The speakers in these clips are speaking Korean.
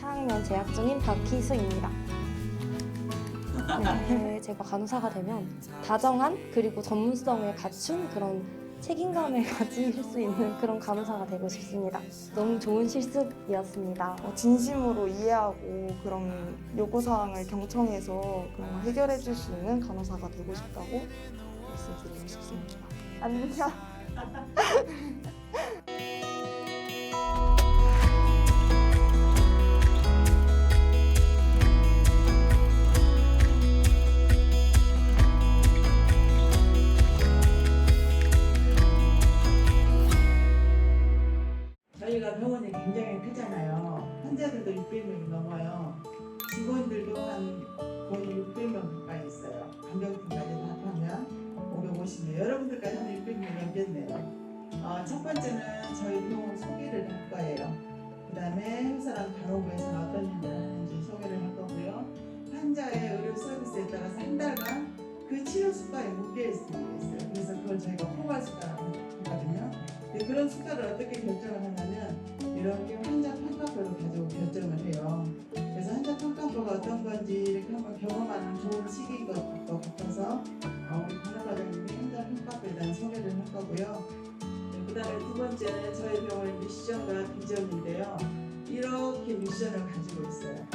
4학년 재학 중인 박희수입니다. 네, 제가 간호사가 되면 다정한 그리고 전문성을 갖춘 그런 책임감을 가질 수 있는 그런 간호사가 되고 싶습니다. 너무 좋은 실습이었습니다. 어, 진심으로 이해하고 그런 요구사항을 경청해서 그런 걸 해결해 줄 수 있는 간호사가 되고 싶다고 말씀드리고 싶습니다. 안녕. 600명이 넘어요. 직원들도 한 거의 600명 가까이 있어요. 간병팀까지 다 하면 550명. 여러분들까지 한 600명 넘겠네요. 어, 첫 번째는 저희 병원 소개를 할 거예요. 그 다음에 회사랑 간호부에서는 어떤 일을 하는지 소개를 할 거고요. 환자의 의료 서비스에 따라서 한 달간 그 치료 수가에 묶여 있어요. 그래서 그걸 저희가 포괄 수가라고 하거든요. 그런 수가를 어떻게 결정을 하냐면 이렇게 이렇게 한번 경험하는 좋은 시기인 것 같아서 어, 우리 간호과장님이 환자 평가표에 대한 소개를 할 거고요. 네, 그다음에 두 번째는 저희 병원의 미션과 비전인데요. 이렇게 미션을 가지고 있어요.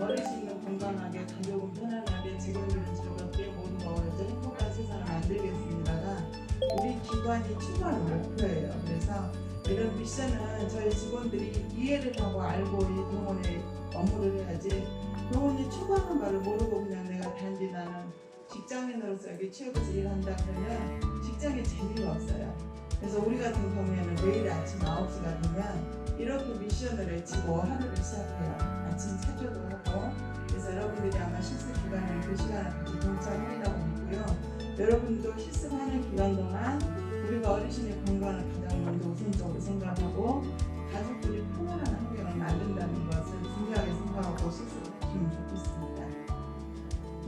어르신은 건강하게, 가족은 편안하게, 직원들은 즐겁게 모두가 오늘도 행복한 세상을 만들겠습니다가 우리 기관이 추구하는 목표예요. 그래서 이런 미션은 저희 직원들이 이해를 하고 알고 이 병원에 업무를 해야지 병원이 추구하는 바를 모르고 그냥 내가 단지 나는 직장인으로서 여기 취업해서 일한다 그러면 직장에 재미가 없어요. 그래서 우리 같은 경우에는 매일 아침 9시가 되면 이렇게 미션을 외치고 하루를 시작해요. 아침 차조도 하고 그래서 여러분들이 아마 실습 기간에 그 시간을 같이 동참하리라고 믿고요. 여러분도 실습하는 기간 동안 우리가 어르신의 건강을 가장 먼저 우선적으로 생각하고 가족들이 평안한 환경을 만든다는 것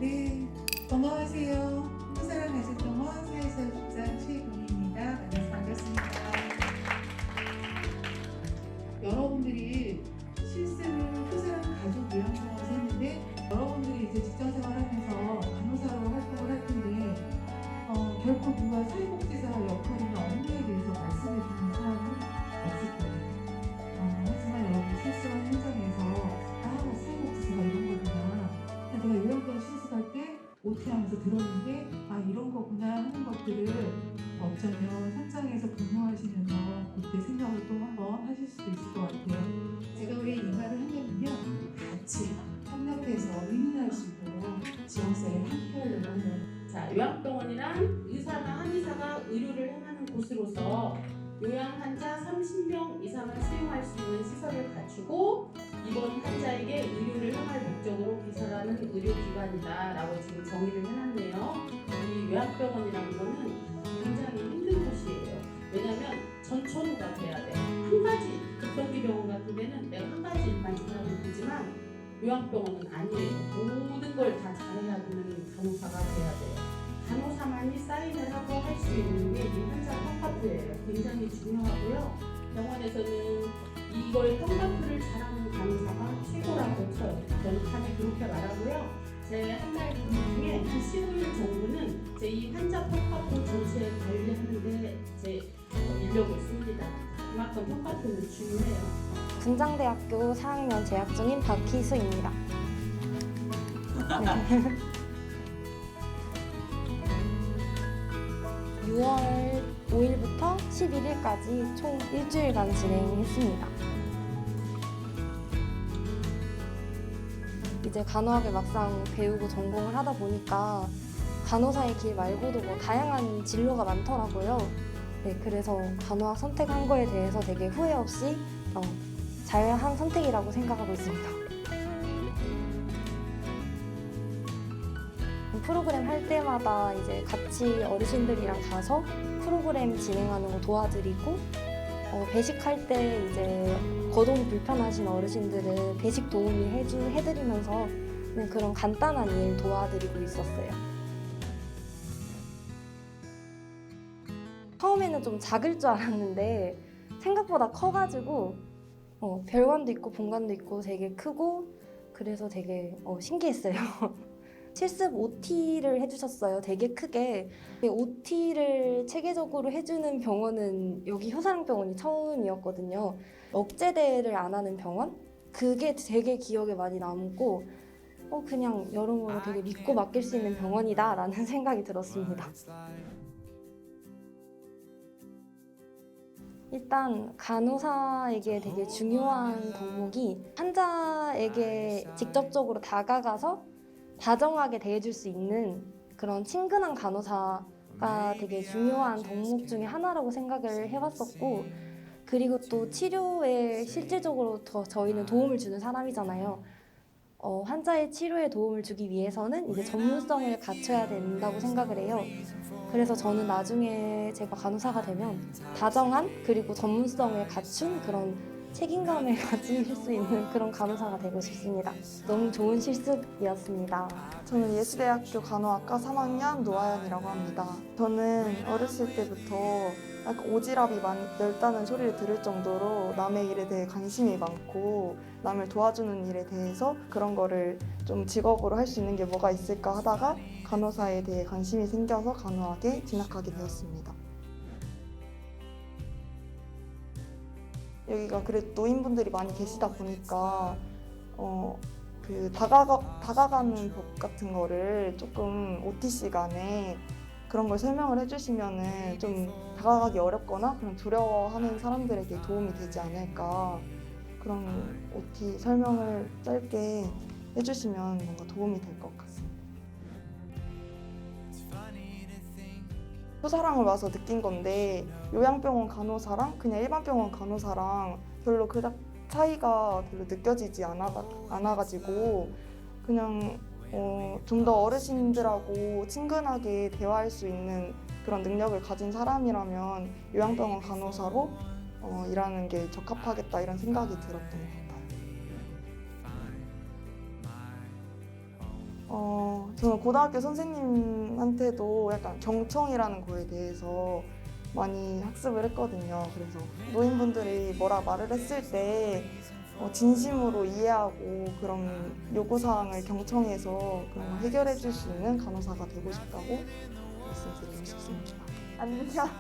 네, 건강하세요. 회사랑 가족병원 사회사업자 최동희입니다. 만나서 반갑습니다. 들었는데 아 이런 거구나 하는 것들을 어쩌면 현장에서 근무하시면서 그때 생각을 또 한번 하실 수도 있을 것 같아요. 제가 왜 이 말을 하냐면요. 같이 협력해서 윈윈할 수 있도록 지원사에 함께하려고 하는 자, 요양병원이란 의사나 한의사가 의료를 행하는 곳으로서 요양 환자 30명 이상을 수용할 수 있는 시설을 갖추고 입원 환자에게 의료를 행할 목적으로 개설하는 의료기관이다라고 지금 정의를 해놨네요. 이 요양병원이라는 거는 굉장히 힘든 곳이에요. 왜냐면 전천후가 돼야 돼. 한 가지 급성기병원 같은 데는 내가 한 가지 일만 잘하면 되지만 요양병원은 아니에요. 모든 걸 다 잘해야 되는 간호사가 돼야 돼요. 간호사만이 사인을 하고 할수 있는 게 이 환자 평가표예요. 굉장히 중요하고요. 병원에서는 이걸 평가표를 잘하는 간호사가 최고라고 쳐요. 저는 간에 그렇게 말하고요. 제 한달 근무 중에 한 15일 정도는 제 이 환자 평가표 전체 관리하는데 제 인력을 씁니다. 그만큼 평가표는 중요해요. 분장대학교 4학년 재학 중인 박희수입니다. 네. 6월 5일부터 11일까지 총 일주일간 진행했습니다. 이제 간호학을 막상 배우고 전공을 하다 보니까 간호사의 길 말고도 뭐 다양한 진로가 많더라고요. 네, 그래서 간호학 선택한 거에 대해서 되게 후회 없이 어, 잘한 선택이라고 생각하고 있습니다. 프로그램 할 때마다 이제 같이 어르신들이랑 가서 프로그램 진행하는 거 도와드리고 어, 배식할 때 이제 거동이 불편하신 어르신들은 배식 도우미 해주, 해드리면서 그냥 그런 간단한 일 도와드리고 있었어요. 처음에는 좀 작을 줄 알았는데 생각보다 커가지고 어, 별관도 있고 본관도 있고 되게 크고 그래서 되게 어, 신기했어요. 실습 OT를 해주셨어요. 되게 크게. OT를 체계적으로 해주는 병원은 여기 효사랑병원이 처음이었거든요. 억제대를 안 하는 병원? 그게 되게 기억에 많이 남고 어, 그냥 여러모로 되게 믿고 맡길 수 있는 병원이다라는 생각이 들었습니다. 일단 간호사에게 되게 중요한 덕목이 환자에게 직접적으로 다가가서 다정하게 대해줄 수 있는 그런 친근한 간호사가 되게 중요한 덕목 중에 하나라고 생각을 해왔었고 그리고 또 치료에 실질적으로 더 저희는 도움을 주는 사람이잖아요. 어, 환자의 치료에 도움을 주기 위해서는 이제 전문성을 갖춰야 된다고 생각을 해요. 그래서 저는 나중에 제가 간호사가 되면 다정한 그리고 전문성을 갖춘 그런 책임감을 가질 수 있는 그런 간호사가 되고 싶습니다. 너무 좋은 실습이었습니다. 저는 예수대학교 간호학과 3학년 노아연이라고 합니다. 저는 어렸을 때부터 약간 오지랖이 많, 넓다는 소리를 들을 정도로 남의 일에 대해 관심이 많고 남을 도와주는 일에 대해서 그런 거를 좀 직업으로 할 수 있는 게 뭐가 있을까 하다가 간호사에 대해 관심이 생겨서 간호학에 진학하게 되었습니다. 여기가 그래도 노인분들이 많이 계시다 보니까 어, 그 다가가, 다가가는 법 같은 거를 조금 OT 시간에 그런 걸 설명을 해주시면은 좀 다가가기 어렵거나 그런 두려워하는 사람들에게 도움이 되지 않을까 그런 OT 설명을 짧게 해주시면 뭔가 도움이 될 것 같습니다. 효사랑을 와서 느낀 건데 요양병원 간호사랑 그냥 일반 병원 간호사랑 별로 그닥 차이가 별로 느껴지지 않아, 않아가지고 그냥 어, 좀 더 어르신들하고 친근하게 대화할 수 있는 그런 능력을 가진 사람이라면 요양병원 간호사로 어, 일하는 게 적합하겠다 이런 생각이 들었던 것 같아요. 저는 고등학교 선생님한테도 약간 경청이라는 거에 대해서 많이 학습을 했거든요. 그래서 노인분들이 뭐라 말을 했을 때 어, 진심으로 이해하고 그런 요구사항을 경청해서 그런 걸 해결해 줄 수 있는 간호사가 되고 싶다고 말씀드리고 싶습니다. 안녕.